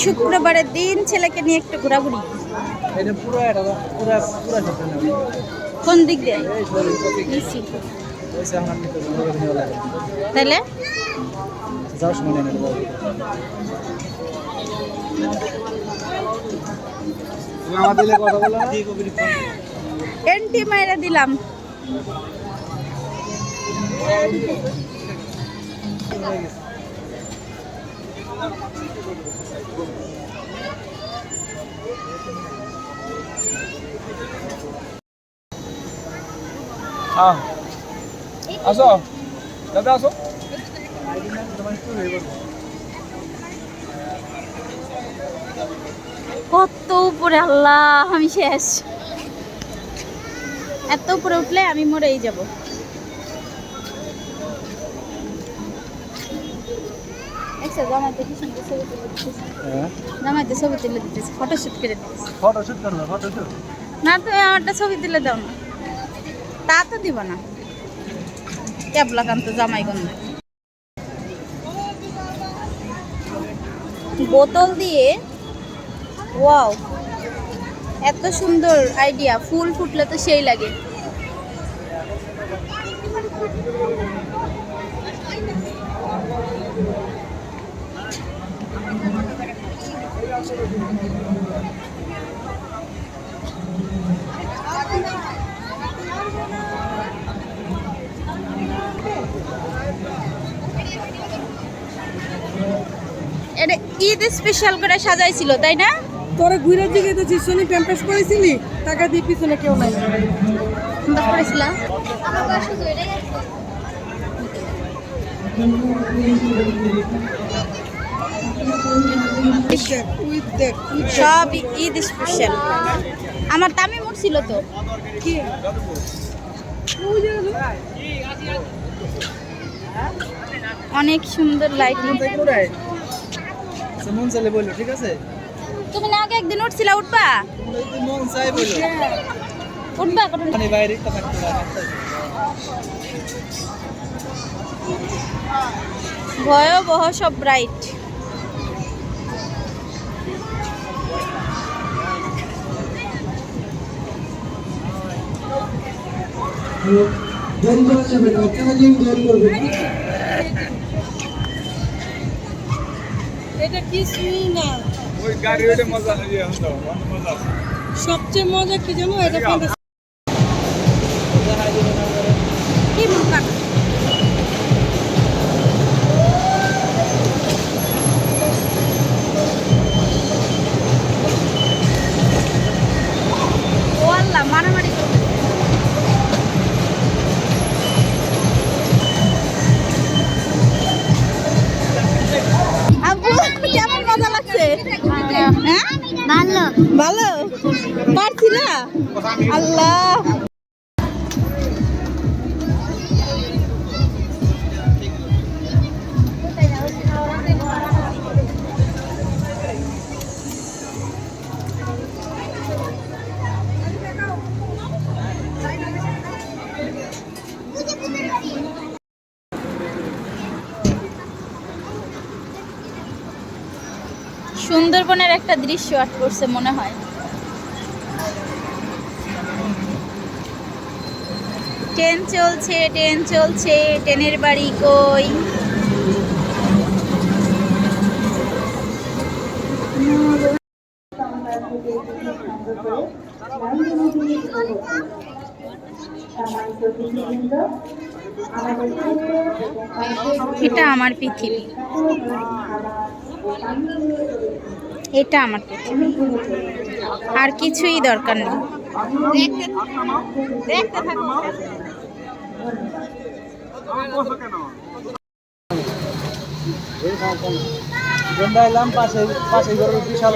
শুক্রবারের দিন ছেলেকে নিয়ে একটু ঘোরাঘুরি। কোন দিক দিয়ে? তাহলে? এন্টি মাইরা দিলাম। আসো। দাদা আসো। কত উপরে আল্লাহ আমি শেষ। এত উপরে উঠলে আমি মরেই যাব। জামাইতে কি সুন্দর ছবি তুলে দিতেছে হ্যাঁ? জামাইতে ছবি তুলে দিতেছে ফটোশুট করে দিতেছে। ফটো করবে ফটো না তুমি আমারটা ছবি তুলে দাও না। তা তো দিব না। ক্যাবলাকান্ত জামাই গন্ধ। বোতল দিয়ে ওয়াও এত সুন্দর আইডিয়া। ফুল ফুটলে তো সেই লাগে। এটা ঈদ স্পেশাল করে সাজাইছিল তাই না? তোরে ঘুরে দিকে তো জিসনি প্যাম্পাস করেছিলি টাকা দিয়ে পিছনে কেউ নাই। সুন্দর করেছিল দেখ তুই দেখ তুই দেখ। সব ঈদ স্পেশাল আমার দামি ছিল তো। অনেক সুন্দর লাইটিং মন চাইলে বলল ঠিক আছে? তুমি না আগে একদিন উঠছিলা উঠবা? মন চাই বলল উঠবা মানে বাইরে ভয়াবহ সব ব্রাইট যাবে না? আপনারা জয়েন করবেন এটা কিছুই না ওই গাড়ি ওটা মজা ইয়ে মজা সবচেয়ে মজা কি জানো? এটা। কি মুখা ও মারামারি হ্যাঁ ভালো? পারছি না আল্লাহ। সুন্দরবনের একটা দৃশ্য আট করছে মনে হয়। ট্রেন চলছে ট্রেন চলছে, ট্রেনের বাড়ি কই? এটা আমার পৃথিবী। এটা আমার আর কিছুই দরকার নেই। পাশে পাশে বিশাল